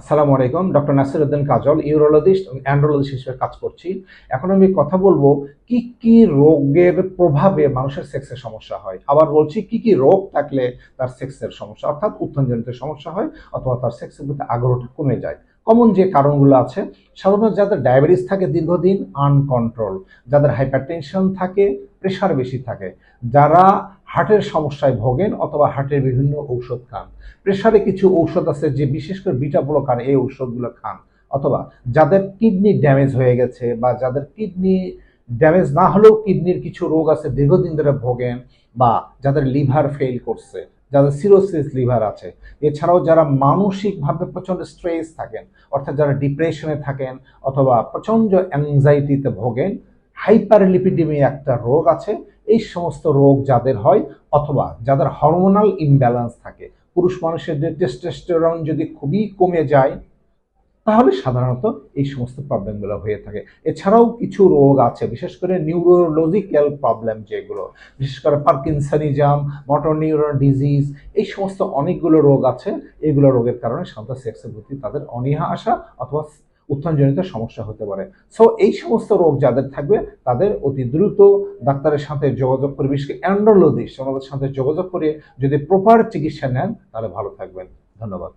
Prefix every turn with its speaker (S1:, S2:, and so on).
S1: আসসালামু আলাইকুম, doctor Nasir Uddin Kajal, urologist এবং অ্যান্ড্রোলজিস্ট হিসেবে কাজ করছি। এখন আমি কথা বলব, কি কি রোগের প্রভাবে মানুষের সেক্সের সমস্যা হয়? আবার বলছি, কি কি রোগ থাকলে তার সেক্সের সমস্যা, অর্থাৎ উত্থানজনিত সমস্যা হয় অথবা তার সেক্সের প্রতি আগ্রহটা কমে যায়। কমন যে কারণগুলো আছে, সাধারণত যাদের ডায়াবেটিস থাকে দীর্ঘদিন আনকন্ট্রোল, যাদের হাইপারটেনশন থাকে, প্রেশার বেশি থাকে, যারা হার্টের সমস্যায় ভোগেন অথবা হার্টের বিভিন্ন ঔষধ খান। প্রেশারে কিছু ঔষধ আছে যে বিশেষ করে বিটা ব্লকার এই ঔষধগুলো খান। অথবা যাদের কিডনি ড্যামেজ হয়ে গেছে বা যাদের কিডনি ড্যামেজ না হলেও কিডনির কিছু রোগ আছে, দীর্ঘদিন ধরে ভোগেন বা যাদের লিভার ফেল করছে, যাদের সিরোসিস লিভার আছে। এছাড়াও যারা মানসিকভাবে প্রচণ্ড স্ট্রেস থাকেন, অর্থাৎ যারা ডিপ্রেশনে থাকেন অথবা প্রচণ্ড অ্যাংজাইটিতে ভোগেন হাইপারলিপিডিমি একটা রোগ আছে এই সমস্ত রোগ যাদের হয় অথবা যাদের হরমোনাল ইমব্যালেন্স থাকে, পুরুষ মানুষের যে টেস্টোস্টেরন যদি খুবই কমে যায়, তাহলে সাধারণত এই সমস্ত প্রবলেমগুলো হয়ে থাকে। এছাড়াও কিছু রোগ আছে, বিশেষ করে নিউরোলজিক্যাল প্রবলেম যেগুলো, বিশেষ করে পার্কিনসনিজম মোটর নিউরন ডিজিজ এই সমস্ত অনেকগুলো রোগ আছে। এগুলো রোগের কারণে সাধারণত সেক্সের প্রতি তাদের অনীহা আসা অথবা উত্থানজনিত সমস্যা হতে পারে। সো এই সমস্ত রোগ যাদের থাকবে, তাদের অতি দ্রুত ডাক্তারের সাথে যোগাযোগ করে, বিশেষ অ্যান্ড্রোলজিস্ট ওনাদের সাথে যোগাযোগ করে যদি প্রপার চিকিৎসা নেন, তাহলে ভালো থাকবেন। ধন্যবাদ।